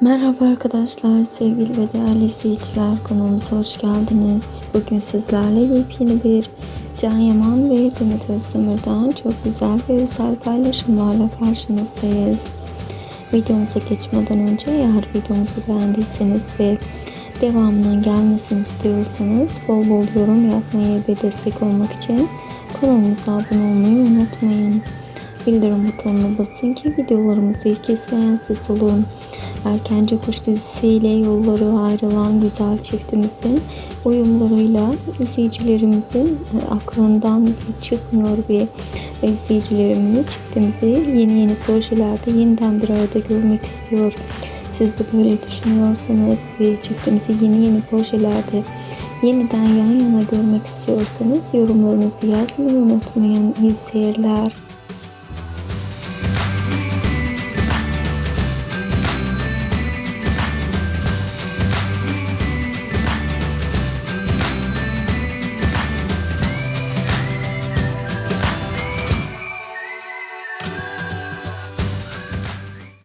Merhaba arkadaşlar, sevgili ve değerli izleyiciler kanalımıza hoş geldiniz. Bugün sizlerle yepyeni bir Can Yaman ve Demet Özdemir'den çok güzel ve özel paylaşımlarla karşınızdayız. Videomuza geçmeden önce eğer videomuzu beğendiyseniz ve devamının gelmesini istiyorsanız bol bol yorum yapmayı ve destek olmak için kanalımıza abone olmayı unutmayın. Bildirim butonuna basın ki videolarımızı ilk izleyen siz olun. Erkence Kuş dizisiyle yolları ayrılan güzel çiftimizin uyumlarıyla izleyicilerimizin e, aklından çıkmıyor ve izleyicilerimiz çiftimizi yeni yeni projelerde yeniden bir arada görmek istiyor. Siz de böyle düşünüyorsanız ve çiftimizi yeni yeni projelerde yeniden yan yana görmek istiyorsanız yorumlarınızı yazmayı unutmayın. İyi.